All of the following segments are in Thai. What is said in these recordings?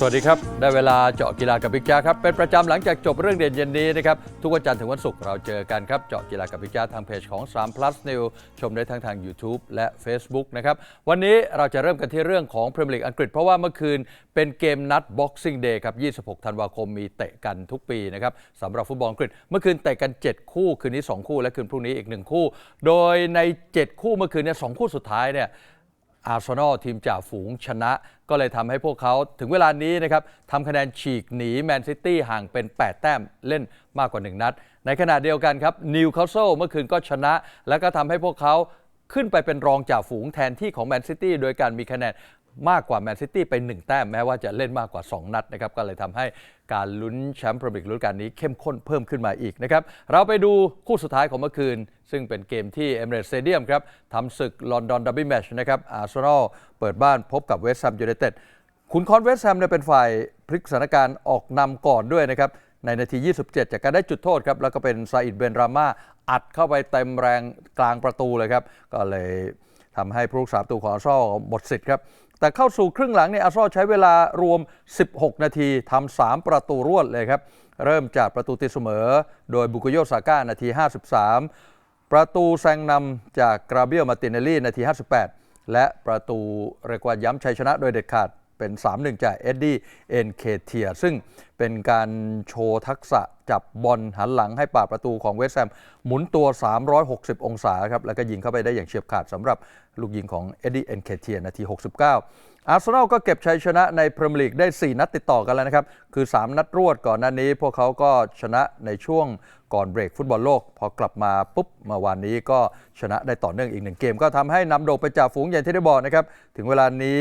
สวัสดีครับ ได้เวลาเจาะกีฬากับบิ๊กจ้าครับ เป็นประจำหลังจากจบเรื่องเด่นเย็นนี้นะครับ ทุกวันจันทร์ถึงวันศุกร์เราเจอกันครับ เจาะกีฬากับบิ๊กจ้าทางเพจของ3 plus new ชมได้ทั้งทาง YouTube และ Facebook นะครับ วันนี้เราจะเริ่มกันที่เรื่องของพรีเมียร์ลีกอังกฤษ เพราะว่าเมื่อคืนเป็นเกมนัด Boxing Day ครับ 26 ธันวาคมมีเตะกันทุกปีนะครับสำหรับฟุตบอลอังกฤษ เมื่อคืนเตะกัน 7 คู่ คืนนี้ 2 คู่ และคืนพรุ่งนี้อีก 1 คู่ โดยใน 7 คู่เมื่อคืนเนี่ยสองคู่สุดท้ายเนี่ย อาร์เซนอลทีมจ่าฝูงชนะ ก็เลยทำให้พวกเขาถึงเวลานี้นะครับทำคะแนนฉีกหนีแมนซิตี้ห่างเป็น 8 แต้มเล่นมากกว่า 1 นัด ในขณะเดียวกันครับนิวคาสเซิลเมื่อคืนก็ชนะ แล้วก็ทำให้พวกเขาขึ้นไปเป็นรองจ่าฝูงแทนที่ของแมนซิตี้โดยการมีคะแนนมากกว่าแมนซิตี้ไป 1 แต้มแม้ว่าจะเล่นมากกว่า 2 นัดนะครับก็เลยทำให้ การลุ้นแชมป์พรีเมียร์ลีกฤดูกาลนี้เข้มข้นเพิ่มขึ้นมาอีกนะครับ เราไปดูคู่สุดท้ายของเมื่อคืน ซึ่งเป็นเกมที่เอเมเรตสเตเดียมครับทำศึกลอนดอนดับเบิลแมชนะครับอาร์เซนอลเปิดบ้านพบกับเวสต์แฮมยูไนเต็ดขุนคอนเวสต์แฮมเนี่ยเป็นฝ่ายพลิกสถานการณ์ออกนำก่อนด้วยนะครับในนาที 27 จากการได้จุดโทษครับ แล้วก็เป็นซาอิดเบนราม่าอัดเข้าไปเต็มแรงกลางประตูเลยครับ ก็เลยทำให้ผู้รักษาประตูของอาร์เซนอลหมดสิทธิ์ครับ แต่เข้าสู่ครึ่งหลังเนี่ยอาร์เซนอลใช้เวลารวม 16 นาทีทำ3ประตูรวดเลยครับ เริ่มจากประตูตีเสมอ โดยบุกโยสาก้านาที 53 ประตูแซงนำจากกราเบียลมาตินเนลลี่นาที 58 และประตูเรียกว่าย้ำชัยชนะโดยเด็ดขาด เป็น 3-1 จากเอ็ดดี้เอ็นเคเทียซึ่งเป็นการโชว์ทักษะจับบอลหันหลังให้ปากประตูของเวสต์แฮมหมุนตัว 360 องศาครับ แล้วก็ยิงเข้าไปได้อย่างเฉียบขาดสำหรับลูกยิงของเอ็ดดี้เอ็นเคเทียนาที 69 อาร์เซนอลก็เก็บชัยชนะในพรีเมียร์ลีกได้ 4 นัดติดต่อกันแล้วนะครับ คือ 3 นัดรวดก่อนหน้านี้ พวกเขาก็ชนะในช่วงก่อนเบรกฟุตบอลโลก พอกลับมาปุ๊บเมื่อวานนี้ก็ชนะได้ต่อเนื่องอีกหนึ่งเกม ก็ทำให้นำโด่งไปจากฝูงอย่างที่ได้บอกนะครับถึงเวลานี้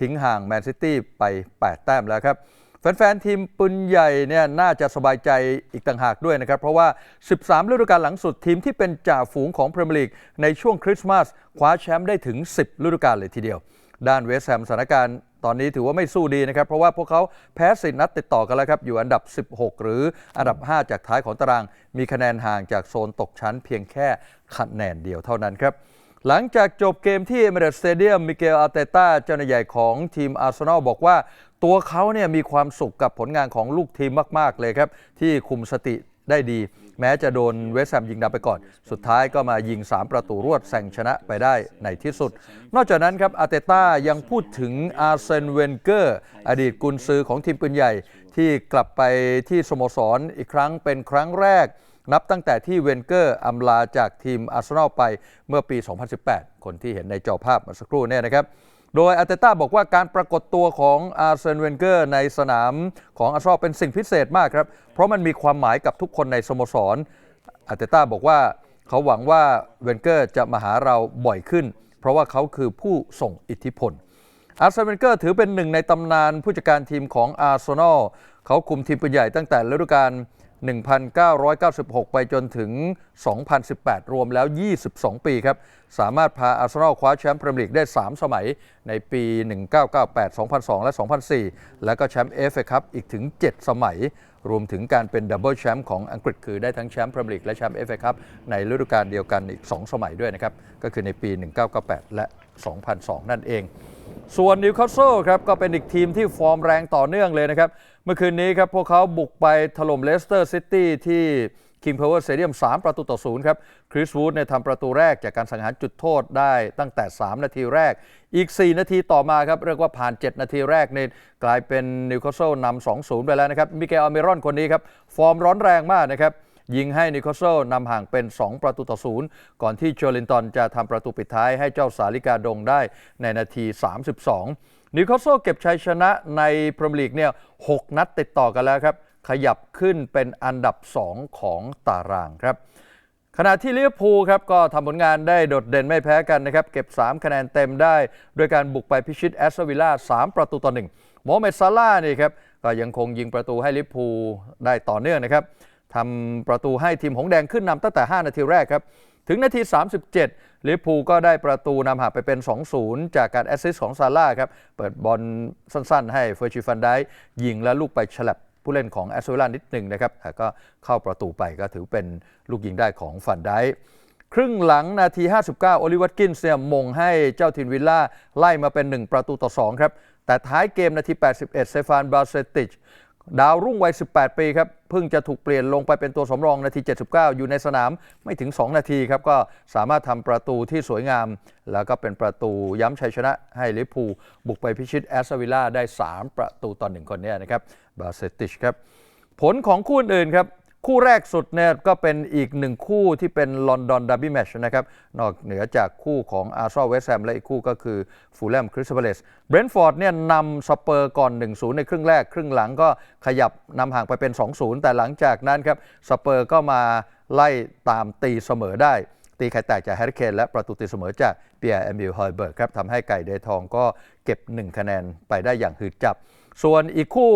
ทิ้งห่างแมนซิตี้ไป 8 แต้มแล้วครับ แฟน ๆ ทีมปืนใหญ่เนี่ยน่าจะสบายใจอีกต่างหากด้วยนะครับ เพราะว่า 13ฤดูกาลหลังสุดทีมที่เป็นจ่าฝูงของพรีเมียร์ลีกในช่วงคริสต์มาสคว้าแชมป์ได้ถึง 10ฤดูกาลเลยทีเดียว ด้านเวสต์แฮมสถานการณ์ตอนนี้ถือว่าไม่สู้ดีนะครับ เพราะว่าพวกเขาแพ้สินัดติดต่อกันแล้วครับ อยู่อันดับ 16 หรืออันดับ 5 จากท้ายของตาราง มีคะแนนห่างจากโซนตกชั้นเพียงแค่คะแนนเดียวเท่านั้นครับ หลังจากจบเกมที่เอเมเรตสเตเดียมมิเกลอาร์เตต้าเจ้าหน้าใหญ่ของทีมอาร์เซนอลบอกว่า ตัวเขาเนี่ยมีความสุขกับผลงานของลูกทีมมาก ๆ เลยครับ ที่คุมสติได้ดี แม้จะโดนเวสต์แฮมยิงนำไปก่อน สุดท้ายก็มายิง 3 ประตูรวดแซงชนะไปได้ในที่สุด นอกจากนั้นครับอาร์เตต้ายังพูดถึงอาร์เซนเวนเกอร์ อดีตกุนซือของทีมปืนใหญ่ ที่กลับไปที่สโมสรอีกครั้งเป็นครั้งแรก นับตั้งแต่ที่เวนเกอร์อำลาจากทีมอาร์เซนอลไปเมื่อปี 2018 คนที่เห็นในจอภาพเมื่อสักครู่เนี่ยนะครับโดยอาร์เตต้าบอกว่าการปรากฏตัวของอาร์เซนเวนเกอร์ในสนามของอาร์เซนอลเป็นสิ่งพิเศษมากครับ เพราะมันมีความหมายกับทุกคนในสโมสรอาร์เตต้าบอกว่าเขาหวังว่าเวนเกอร์จะมาหาเราบ่อยขึ้น เพราะว่าเขาคือผู้ส่งอิทธิพลอาร์เซนเวนเกอร์ถือเป็นหนึ่งในตำนานผู้จัดการทีมของอาร์เซนอลเขาคุมทีมปืนใหญ่ตั้งแต่ฤดูกาล 1996 ไปจนถึง 2018 รวมแล้ว 22 ปีครับ สามารถพาอาร์เซนอลคว้าแชมป์พรีเมียร์ลีกได้ 3 สมัยในปี 1998 2002 และ 2004 แล้วก็แชมป์เอฟเอคัพอีกถึง 7 สมัย รวมถึงการเป็นดับเบิลแชมป์ของอังกฤษคือได้ทั้งแชมป์พรีเมียร์ลีกและแชมป์เอฟเอคัพในฤดูกาลเดียวกันอีก 2 สมัยด้วยนะครับ ก็คือในปี 1998 และ 2002 นั่นเอง ส่วนนิวคาสเซิลครับก็เป็นอีกทีมที่ฟอร์มแรงต่อเนื่องเลยนะครับ เมื่อคืนนี้ครับพวกเขาบุกไปถล่มเลสเตอร์ซิตี้ที่ King Power Stadium 3ประตูต่อศูนย์ครับ คริสวูดเนี่ยทำประตูแรกจากการสังหารจุดโทษได้ตั้งแต่ 3 นาทีแรก อีก 4 นาทีต่อมาครับ เรียกว่าผ่าน 7 นาทีแรกเนี่ยกลายเป็นนิวคาสเซิลนำ2-0 ไปแล้วนะครับ มิเกลอเมรอนคนนี้ครับ ฟอร์มร้อนแรงมากนะครับ ยิงให้นิวคาสเซิลนำห่างเป็น 2 ประตูต่อศูนย์ก่อนที่โจลินตันจะทำประตูปิดท้ายให้เจ้าสาลิกาดงได้ในนาที 32 นิวคาสเซิลเก็บชัยชนะในพรีเมียร์ลีกเนี่ย6นัดติดต่อกันแล้วครับ ขยับขึ้นเป็นอันดับ 2 ของตารางครับ ขณะที่ลิเวอร์พูลครับก็ทำผลงานได้โดดเด่นไม่แพ้กันนะครับ เก็บ 3 คะแนนเต็มได้ โดยการบุกไปพิชิตแอสตันวิลล่า3 ประตูต่อ1โมฮัมเมดซาร่านี่ครับก็ยังคงยิงประตูให้ลิเวอร์พูลได้ต่อเนื่องนะครับทำประตูให้ทีมหงแดงขึ้นนำตั้งแต่ 5 นาทีแรกครับ ถึงนาที 37 ลิเวอร์พูลก็ได้ประตูนำห่างไปเป็น 2-0 จากการแอสซิสต์ของซาร่าครับ เปิดบอลสั้นๆ ให้เฟอร์ชิฟันได้ยิงและลูกไปฉลับผู้เล่นของแอสโซวิลล่านิดหนึ่งนะครับแต่ก็เข้าประตูไปก็ถือเป็นลูกยิงได้ของฟันได้ครึ่งหลังนาที 59 โอลิวัตกินส์เนี่ยมงให้เจ้าถิ่นวิลล่าไล่มาเป็น 1 ประตูต่อ 2 ครับ แต่ท้ายเกมนาที 81 เซฟานบาเซติช ดาวรุ่งวัย 18 ปีครับ เพิ่งจะถูกเปลี่ยนลงไปเป็นตัวสำรองนาที 79 อยู่ในสนามไม่ถึง 2 นาทีครับ ก็สามารถทำประตูที่สวยงาม แล้วก็เป็นประตูย้ำชัยชนะให้ลิพูบุกไปพิชิตแอสวิลล่าได้ 3 ประตูต่อหนึ่งคนเนี่ยนะครับบาเซติชครับ ผลของคู่อื่นครับ คู่แรกสุดเนี่ยก็เป็นอีกหนึ่งคู่ที่เป็นลอนดอนดับบี้แมชนะครับ นอกเหนือจากคู่ของอาร์ซ l เวสแฮมและอีกคู่ก็คือฟูลแลมคริสตัลเลสเบรนท์ฟอร์ดเนี่ยนำสเปอร์ก่อน 1-0 ในครึ่งแรก ครึ่งหลังก็ขยับนำห่างไปเป็น 2-0 แต่หลังจากนั้นครับสเปอร์ก็มาไล่ตามตีเสมอได้ ตีไข่แตกจากแฮร์รี่เคนและประตูตีเสมอจากเปียร์แอมิลฮอยเบิร์กครับทำให้ไก่เดทองก็เก็บ 1 คะแนนไปได้อย่างหืดจับ ส่วนอีกคู่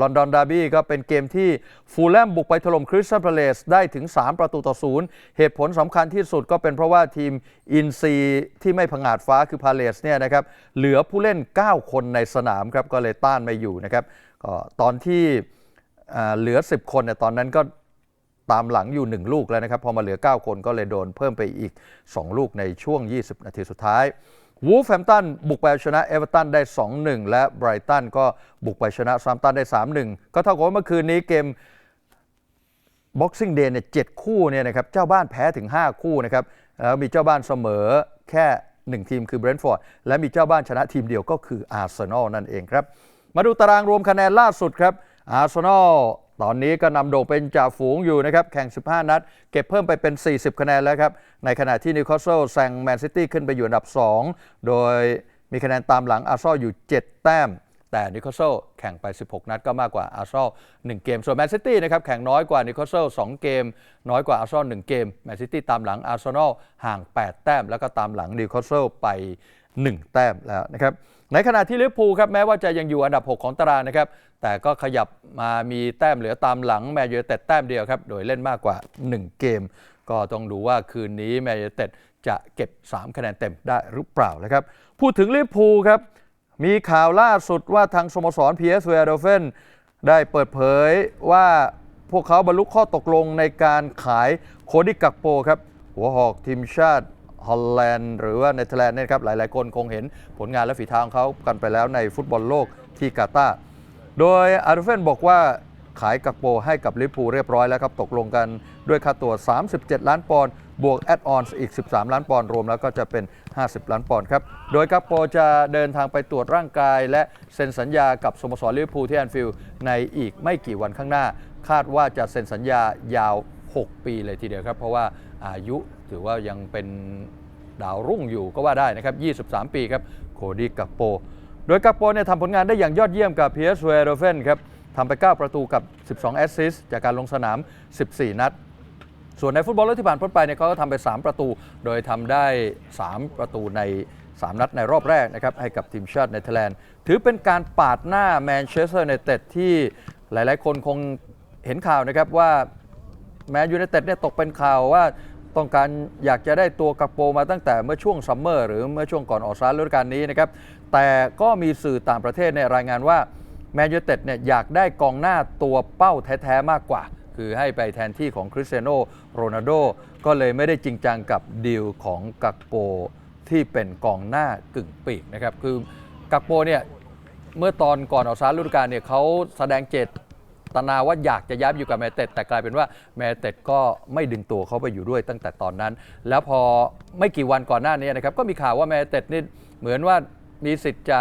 ลอนดอนดาร์บี้ก็เป็นเกมที่ฟูลแลมบุกไปถล่มคริสตัลพาเลสได้ถึง 3 ประตูต่อศูนย์เหตุผลสำคัญที่สุดก็เป็นเพราะว่าทีมอินซีที่ไม่ผงาดฟ้าคือพาเลสเนี่ยนะครับเหลือผู้เล่น 9 คนในสนามครับก็เลยต้านไม่อยู่นะครับก็ตอนที่เหลือ 10 คนเนี่ยตอนนั้นก็ตามหลังอยู่ 1 ลูกแล้วนะครับ พอมาเหลือ 9 คนก็เลยโดนเพิ่มไปอีก 2 ลูกในช่วง 20 นาทีสุดท้าย วูฟแฮมตันบุกไปชนะเอเวอร์ตันได้ 2-1 และไบรตันก็บุกไปชนะซามตันได้ 3-1 ก็เท่ากับว่าเมื่อคืนนี้เกม Boxing Day เนี่ยเจ็ดคู่เนี่ยนะครับเจ้าบ้านแพ้ถึง 5 คู่นะครับแล้วมีเจ้าบ้านเสมอแค่ 1 ทีมคือเบรนท์ฟอร์ดและมีเจ้าบ้านชนะทีมเดียวก็คืออาร์เซนอลนั่นเองครับ มาดูตารางรวมคะแนนล่าสุดครับอาร์เซนอล ตอนนี้ก็นำโด่งเป็นจ่าฝูงอยู่นะครับ แข่ง 15 นัด เก็บเพิ่มไปเป็น 40 คะแนนแล้วครับ ในขณะที่นิวคาสเซิลแซงแมนซิตี้ขึ้นไปอยู่อันดับ 2 โดยมีคะแนนตามหลังอาร์เซอลอยู่ 7 แต้ม แต่นิวคาสเซิลแข่งไป 16 นัดก็มากกว่าอาร์เซอล1เกม ส่วนแมนซิตี้นะครับแข่งน้อยกว่านิวคาสเซิล2เกม น้อยกว่าอาร์เซอล1เกม แมนซิตี้ตามหลังอาร์เซนอลห่าง 8 แต้ม แล้วก็ตามหลังนิวคาสเซิลไป 1 แต้มแล้วนะครับ ในขณะที่ลิเวอร์พูลครับแม้ว่าจะยังอยู่อันดับ 6 ของตารางนะครับ แต่ก็ขยับมามีแต้มเหลือตามหลังแมนยูเต็ดแต้มเดียวครับ โดยเล่นมากกว่า 1 เกม ก็ต้องดูว่าคืนนี้แมนยูเต็ดจะเก็บ 3 คะแนนเต็มได้หรือเปล่านะครับ พูดถึงลิเวอร์พูลครับ มีข่าวล่าสุดว่าทางสโมสร PSV Eindhoven ได้เปิดเผยว่าพวกเขาบรรลุข้อตกลงในการขายโคดิกักโปครับหัวหอกทีมชาติ ฮอลแลนด์หรือว่าเนเธอร์แลนด์เนี่ยครับหลาย ๆ คนคงเห็นผลงานและฝีเท้าของเขากันไปแล้วในฟุตบอลโลกที่กาตาร์โดยอาร์เฟนบอกว่าขายกักโปให้กับลิเวอร์พูลเรียบร้อยแล้วครับ ตกลงกันด้วยค่าตัว 37 ล้านปอนด์บวกแอดออนอีก 13 ล้านปอนด์รวมแล้วก็จะเป็น 50 ล้านปอนด์ครับ โดยกักโปจะเดินทางไปตรวจร่างกาย และเซ็นสัญญากับสโมสรลิเวอร์พูลที่แอนฟิลด์ในอีกไม่กี่วันข้างหน้า คาดว่าจะเซ็นสัญญายาว 6 ปีเลยทีเดียวครับ เพราะว่าอายุถือว่ายังเป็น ดาวรุ่งอยู่ก็ว่าได้นะครับ 23 ปีครับโคดีกักโป โดยกักโปเนี่ยทำผลงานได้อย่างยอดเยี่ยมกับ PS v e r o v e n ครับทำไป 9 ประตูกับ 12 แอสซิสต์จากการลงสนาม 14 นัด ส่วนในฟุตบอลลกที่ผ่านพ้นไปเนี่ยเขาก็ทำไป 3 ประตู โดยทำได้ 3 ประตูใน 3 นัดในรอบแรกนะครับให้กับทีมชาติเนเธอร์แลนด์ ถือเป็นการปาดหน้าแมนเชสเตอร์ n นเต็ดที่หลาย ๆ คนคงเห็นข่าวนะครับว่าแมนยูไนเต็ดเนี่ยตกเป็นข่าวว่า ต้องการอยากจะได้ตัวกักโปมาตั้งแต่เมื่อช่วงซัมเมอร์หรือเมื่อช่วงก่อนออกสตาร์ฤดูกาลนี้นะครับ แต่ก็มีสื่อต่างประเทศเนี่ยรายงานว่าแมนยูเต็ดเนี่ยอยากได้กองหน้าตัวเป้าแท้ ๆ มากกว่า คือให้ไปแทนที่ของคริสเตียโนโรนัลโดก็เลยไม่ได้จริงจังกับดีลของกักโปที่เป็นกองหน้ากึ่งปีกนะครับคือกักโปเนี่ยเมื่อตอนก่อนออกสตาร์ฤดูกาลเนี่ยเขาแสดงเจต นาว่าอยากจะย้ายไปอยู่กับแมนเต็ดแต่กลายเป็นว่าแมนเต็ดก็ไม่ดึงตัวเขาไปอยู่ด้วยตั้งแต่ตอนนั้น แล้วพอไม่กี่วันก่อนหน้านี้นะครับก็มีข่าวว่าแมนเต็ดนี่เหมือนว่ามีสิทธิ์จะ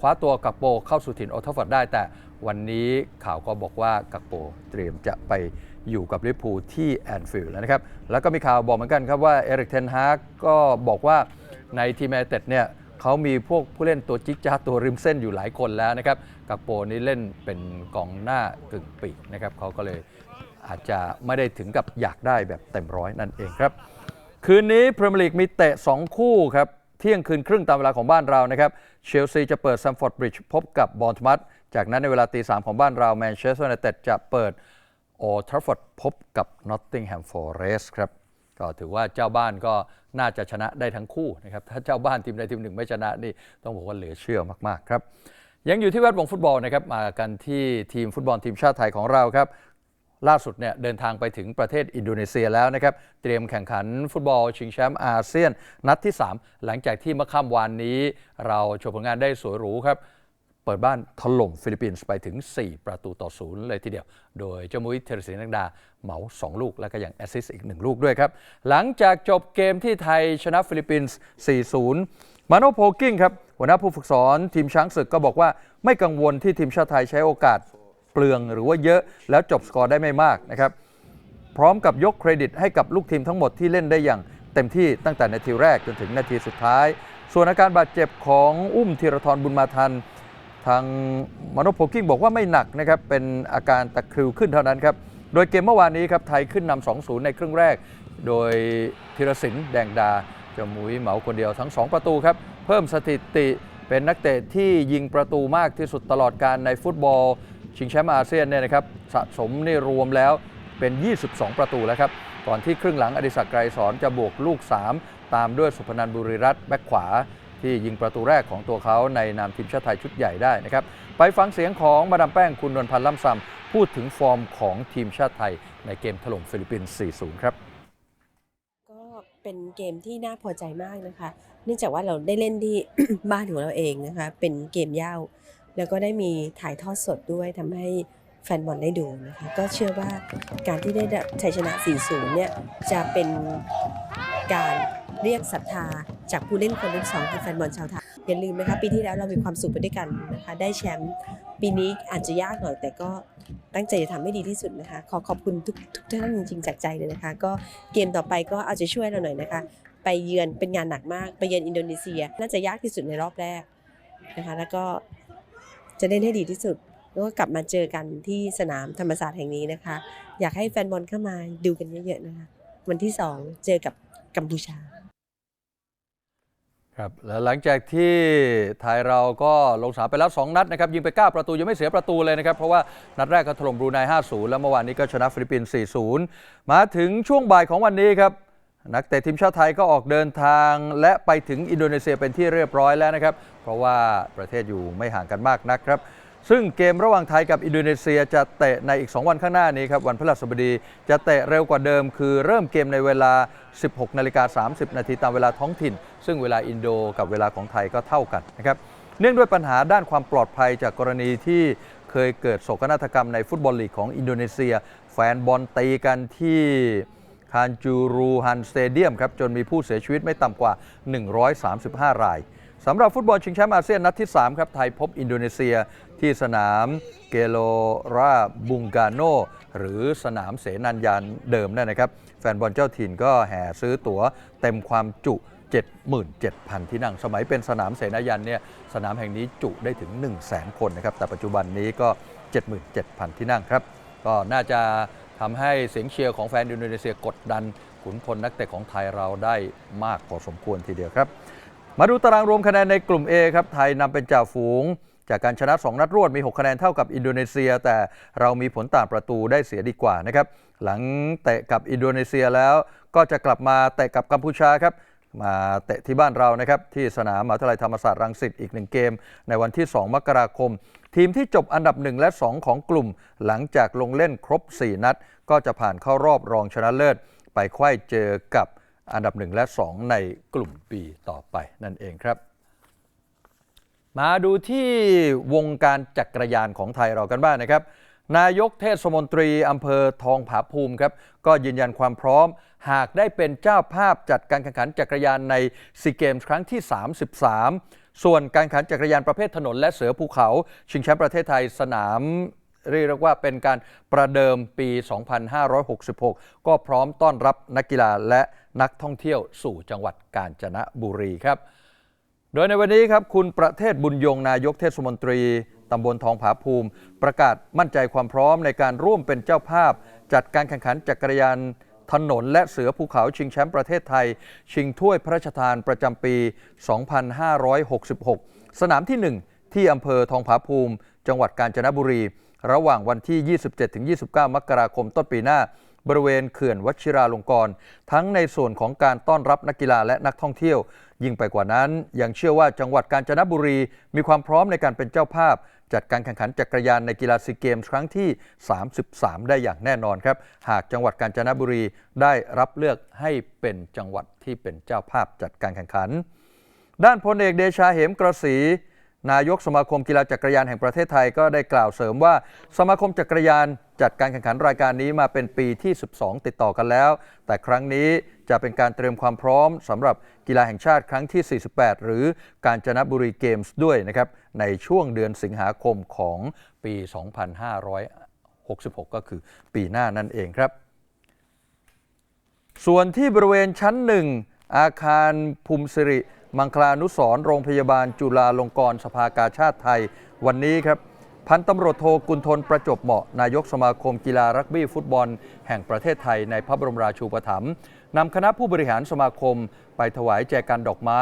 คว้าตัวกักโปเข้าสู่ถิ่นโอลด์แทัฟฟอร์ดได้ แต่วันนี้ข่าวก็บอกว่ากักโปเตรียมจะไปอยู่กับลิเวอร์พูที่แอนฟิลด์แล้วนะครับแล้วก็มีข่าวบอกเหมือนกันครับว่าเอริกเทนฮากก็บอกว่าในทีมแมนเต็ดเนี่ย เขามีพวกผู้เล่นตัวจิ๊กจ้าตัวริมเส้นอยู่หลายคนแล้วนะครับกักโปนี่เล่นเป็นกองหน้ากึ่งปีกนะครับเขาก็เลยอาจจะไม่ได้ถึงกับอยากได้แบบเต็มร้อยนั่นเองครับ คืนนี้พรีเมียร์ลีกมีเตะ 2 คู่ครับเที่ยงคืนครึ่งตามเวลาของบ้านเรานะครับเชลซีจะเปิดซัมฟอร์ดบริดจ์พบกับบอลทมัตจากนั้นในเวลาตีสามของบ้านเราแมนเชสเตอร์ยูไนเต็ดจะเปิดโอทราฟอร์ดพบกับนอตติงแฮมฟอร์เรสครับ ก็ถือว่าเจ้าบ้านก็น่าจะชนะได้ทั้งคู่นะครับถ้าเจ้าบ้านทีมใดทีมหนึ่งไม่ชนะนี่ต้องบอกว่าเหลือเชื่อมากๆครับยังอยู่ที่แวดวงฟุตบอลนะครับมากันที่ทีมฟุตบอลทีมชาติไทยของเราครับล่าสุดเนี่ยเดินทางไปถึงประเทศอินโดนีเซียแล้วนะครับ เตรียมแข่งขันฟุตบอลชิงแชมป์อาเซียน นัดที่ 3 หลังจากที่เมื่อค่ำวานนี้ เราโชว์ผลงานได้สวยหรูครับ เปิดบ้านถล่มฟิลิปปินส์ไปถึง 4 ประตูต่อศูนย์เลยทีเดียว โดยเจ้ามุ้ยเทรศินักดาเหมา 2 ลูก แล้วก็ย่างแอสซิสต์อีก 1 ลูกด้วยครับ หลังจากจบเกมที่ไทยชนะฟิลิปปินส์ 4-0 มาโนโพกิ้งครับ หัวหน้าผู้ฝึกสอนทีมช้างศึกก็บอกว่าไม่กังวลที่ทีมชาติไทยใช้โอกาสเปลืองหรือว่าเยอะแล้วจบสกอร์ได้ไม่มากนะครับพร้อมกับยกเครดิตให้กับลูกทีมทั้งหมดที่เล่นได้อย่างเต็มที่ตั้งแต่นาทีแรกจนถึงนาทีสุดท้าย ส่วนอาการบาดเจ็บของอุ้มธีรทรบุญมาทัน ทางมโนโพกิ้งบอกว่าไม่หนักนะครับเป็นอาการตะคริวขึ้นเท่านั้นครับโดยเกมเมื่อวานนี้ครับไทยขึ้นนำ2-0 ในครึ่งแรก โดยธีรศิลป์แดงดาเจมุยเหมาคนเดียวทั้ง 2 ประตูครับเพิ่มสถิติเป็นนักเตะที่ยิงประตูมากที่สุดตลอดการในฟุตบอล ชิงแชมป์อาเซียนเนี่ยนะครับสะสมนี่รวมแล้วเป็น 22 ประตูแล้วครับก่อนที่ครึ่งหลังอดิศักดิ์ไกรสอนจะบวกลูก 3 ตามด้วยสุพนันบุรีรัตน์แบ็คขวา ที่ยิงประตูแรกของตัวเขาในนามทีมชาติไทยชุดใหญ่ได้นะครับ ไปฟังเสียงของมาดามแป้งคุณนวลพันธ์ล่ำซำพูดถึงฟอร์มของทีมชาติไทย ในเกมถล่มฟิลิปปินส์ 4-0 ครับ ก็เป็นเกมที่น่าพอใจมากนะคะ เนื่องจากว่าเราได้เล่นที่ บ้านของเราเองนะคะ เป็นเกมย่าวแล้วก็ได้มีถ่ายทอดสดด้วยทำให้แฟนบอลได้ดูนะคะ ก็เชื่อว่าการที่ได้ชัยชนะ 4-0 เนี่ยจะเป็นการเรียกศรัทธา จากผู้เล่นคนที่สองคือแฟนบอลชาวไทยอย่าลืมนะคะปีที่แล้วเรามีความสุขไปด้วยกันนะคะได้แชมป์ปีนี้อาจจะยากหน่อย แต่ก็ตั้งใจจะทำให้ดีที่สุดนะคะ ขอขอบคุณทุกทุกท่านจริงๆจากใจเลยนะคะ ก็เกมต่อไปก็เอาใจะช่วยเราหน่อยนะคะ ไปเยือนเป็นงานหนักมาก ไปเยือนอินโดนีเซีย น่าจะยากที่สุดในรอบแรกนะคะ แล้วก็จะเล่นให้ดีที่สุดแล้วก็กลับมาเจอกันที่สนามธรรมศาสตร์แห่งนี้นะคะ อยากให้แฟนบอลเข้ามาดูกันเยอะๆนะคะ วันที่สองเจอกับกัมพูชา ครับแล้วหลังจากที่ไทยเราก็ลงสนามไปแล้ว 2 นัดนะครับยิงไป 9 ประตูยังไม่เสียประตูเลยนะครับ เพราะว่านัดแรกก็ถล่มบรูไน 5-0 แล้วเมื่อวานนี้ก็ชนะฟิลิปปินส์ 4-0 มาถึงช่วงบ่ายของวันนี้ครับ นักเตะทีมชาติไทยก็ออกเดินทางและไปถึงอินโดนีเซียเป็นที่เรียบร้อยแล้วนะครับ เพราะว่าประเทศอยู่ไม่ห่างกันมากนักครับ ซึ่งเกมระหว่างไทยกับอินโดนีเซียจะเตะในอีก 2 วันข้างหน้านี้ครับ วันพฤหัสบดีจะเตะเร็วกว่าเดิม คือเริ่มเกมในเวลา 16 นาฬิกา 30 นาทีตามเวลาท้องถิ่น ซึ่งเวลาอินโดกับเวลาของไทยก็เท่ากันนะครับเนื่องด้วยปัญหาด้านความปลอดภัยจากกรณีที่เคยเกิดโศกนาฏกรรมในฟุตบอลลีกของอินโดนีเซีย แฟนบอลตีกันที่คานจูรูฮันสเตเดียมครับจนมีผู้เสียชีวิตไม่ต่ำกว่า 135 รายสำหรับฟุตบอลชิงแชมป์อาเซียนนัดที่ 3 ครับ ไทยพบอินโดนีเซีย ที่สนามเกโลราบุงกาโน หรือสนามเสนัญญานเดิมนั่นนะครับ แฟนบอลเจ้าถิ่นก็แห่ซื้อตั๋วเต็มความจุ 77,000 ที่นั่ง สมัยเป็นสนามเสนายันเนี่ยสนามแห่งนี้จุได้ถึง 1 0 0 0 0แคนนะครับ แต่ปัจจุบันนี้ก็ 77,000 ที่นั่งครับ ก็น่าจะทำให้เสียงเชียร์ของแฟนอินโดนีเซียกดดันขุนพลนักเตะของไทยเราได้มากพอสมควรทีเดียวครับ มาดูตารางรวมคะแนนในกลุ่ม A ครับไทยนำเป็นจ่าฝูง จากการชนะ 2 นัดรวดมี 6 คะแนนเท่ากับอินโดนีเซีย แต่เรามีผลต่างประตูได้เสียดีกว่านะครับ หลังเตะกับอินโดนีเซียแล้วก็จะกลับมาเตะกับกัมพูชาครับมาเตะที่บ้านเรานะครับที่สนามมหาวิทยาลัยธรรมศาสตร์รังสิตอีกหนึ่งเกม ในวันที่ 2 มกราคม ทีมที่จบอันดับ 1 และ 2 ของกลุ่ม หลังจากลงเล่นครบ 4 นัด ก็จะผ่านเข้ารอบรองชนะเลิศ ไปไขว้เจอกับอันดับ 1 และ 2 ในกลุ่ม B ต่อไปนั่นเองครับ มาดูที่วงการจักรยานของไทยเรากันบ้างนะครับ นายกเทศมนตรีอำเภอทองผาภูมิครับ ก็ยืนยันความพร้อม หากได้เป็นเจ้าภาพจัดการแข่งขันจักรยานในซีเกมส์ครั้งที่ 33 ส่วนการแข่งขันจักรยานประเภทถนนและเสือภูเขา ชิงแชมป์ประเทศไทยสนามเรียกว่าเป็นการประเดิมปี 2566 ก็พร้อมต้อนรับนักกีฬาและนักท่องเที่ยวสู่จังหวัดกาญจนบุรีครับ โดยในวันนี้ครับคุณประเทศบุญยงนายกเทศมนตรีตำบลทองผาภูมิ ประกาศมั่นใจความพร้อมในการร่วมเป็นเจ้าภาพ จัดการแข่งขันจักรยานถนนและเสือภูเขาชิงแชมป์ประเทศไทย ชิงถ้วยพระราชทานประจำปี 2566 สนามที่ 1 ที่อำเภอทองผาภูมิ จังหวัดกาญจนบุรี ระหว่างวันที่ 27-29 มกราคมต้นปีหน้า บริเวณเขื่อนวชิราลงกรณ์ทั้งในส่วนของการต้อนรับนักกีฬาและนักท่องเที่ยว ยิ่งไปกว่านั้น ยังเชื่อว่าจังหวัดกาญจนบุรี มีความพร้อมในการเป็นเจ้าภาพ จัดการแข่งขันจักรยานในกีฬาซีเกมส์ครั้งที่ 33 ได้อย่างแน่นอนครับ หากจังหวัดกาญจนบุรีได้รับเลือกให้เป็นจังหวัดที่เป็นเจ้าภาพจัดการแข่งขัน ด้านพลเอกเดชาเหมกระสี นายกสมาคมกีฬาจักรยานแห่งประเทศไทยก็ได้กล่าวเสริมว่า สมาคมจักรยานจัดการแข่งขันรายการนี้มาเป็นปีที่ 12 ติดต่อกันแล้ว แต่ครั้งนี้จะเป็นการเตรียมความพร้อมสำหรับกีฬาแห่งชาติครั้งที่ 48 หรือการจนบุรีเกมส์ด้วยนะครับในช่วงเดือนสิงหาคมของปี 2566 ก็คือปีหน้านั่นเองครับ ส่วนที่บริเวณชั้นหนึ่งอาคารภูมิสิริ มังคลานุสรโรงพยาบาลจุฬาลงกรณ์สภากาชาติไทย วันนี้ครับพันตำรวจโทกุลทนประจบเหมาะ นายกสมาคมกีฬารักบี้ฟุตบอล แห่งประเทศไทยในพระบรมราชูปถัมภ์นำคณะผู้บริหารสมาคม ไปถวายแจกันดอกไม้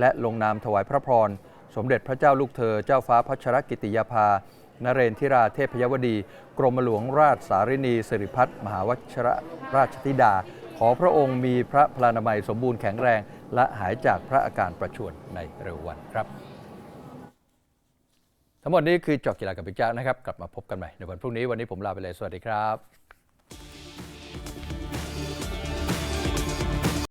และลงนามถวายพระพร สมเด็จพระเจ้าลูกเธอ เจ้าฟ้าพัชรกิติยาภานเรนทิราเทพยวดี กรมหลวงราชสารินีสิริพัฒน์มหาวชรราชธิดา ขอพระองค์มีพระพลานามัยสมบูรณ์แข็งแรง และหายจากพระอาการประชวรในเร็ววันครับ ทั้งหมดนี้คือจอกกีฬากับพิจ้านะครับ กลับมาพบกันใหม่ในวันพรุ่งนี้วันนี้ผมลาไปเลยสวัสดีครับ